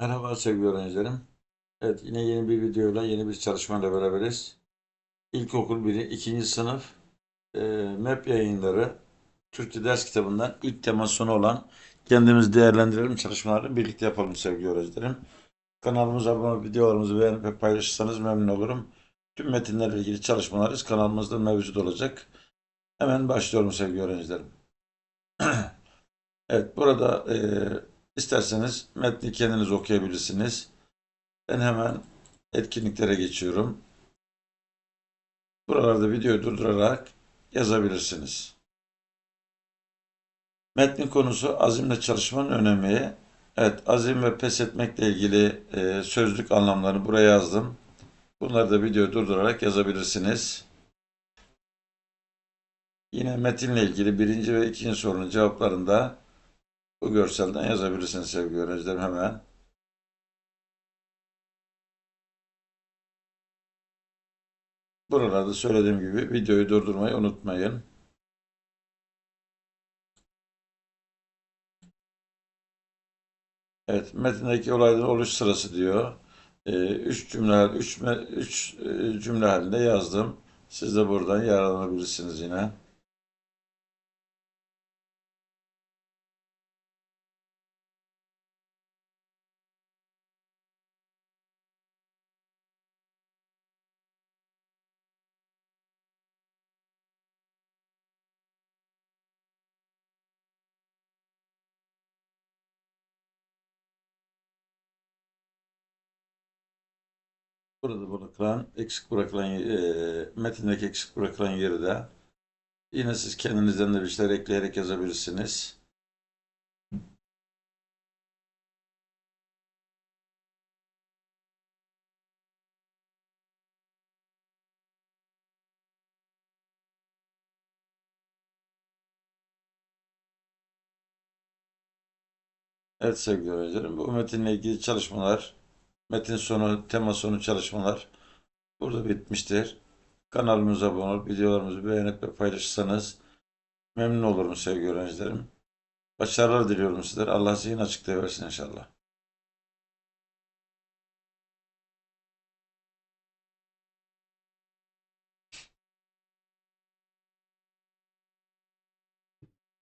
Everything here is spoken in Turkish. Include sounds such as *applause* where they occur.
Merhaba sevgili öğrencilerim. Evet yine yeni bir videoyla yeni bir çalışmayla beraberiz. İlkokul 1. 2. sınıf e, MEP yayınları Türkçe ders kitabından ilk temasını olan kendimizi değerlendirelim çalışmaları birlikte yapalım sevgili öğrencilerim. Kanalımıza abone videolarımızı beğenip ve paylaşırsanız memnun olurum. Tüm metinlerle ilgili çalışmalarımız kanalımızda mevcut olacak. Hemen başlıyorum sevgili öğrencilerim. *clears throat* Evet burada e, isterseniz metni kendiniz okuyabilirsiniz. Ben hemen etkinliklere geçiyorum. Buralarda videoyu durdurarak yazabilirsiniz. Metnin konusu azimle çalışmanın önemi. Evet, azim ve pes etmekle ilgili e, sözlük anlamlarını buraya yazdım. Bunları da videoyu durdurarak yazabilirsiniz. Yine metinle ilgili birinci ve ikinci sorunun cevaplarını da bu görselden yazabilirsiniz sevgili öğrencilerim hemen. Buralarda söylediğim gibi videoyu durdurmayı unutmayın. Evet, metindeki olayların oluş sırası diyor. Ee, üç cümle, üç, üç e, cümle halinde yazdım. Siz de buradan yararlanabilirsiniz yine. Burada bırakılan, eksik bırakılan, e, metindeki eksik bırakılan yeri de yine siz kendinizden de bir şeyler ekleyerek yazabilirsiniz. Evet sevgili öğrencilerim, bu metinle ilgili çalışmalar, metin sonu, tema sonu çalışmalar burada bitmiştir. Kanalımıza abone olup videolarımızı beğenip ve paylaşırsanız memnun olurum sevgili öğrencilerim. Başarılar diliyorum sizlere. Allah zihin açıklığı versin inşallah.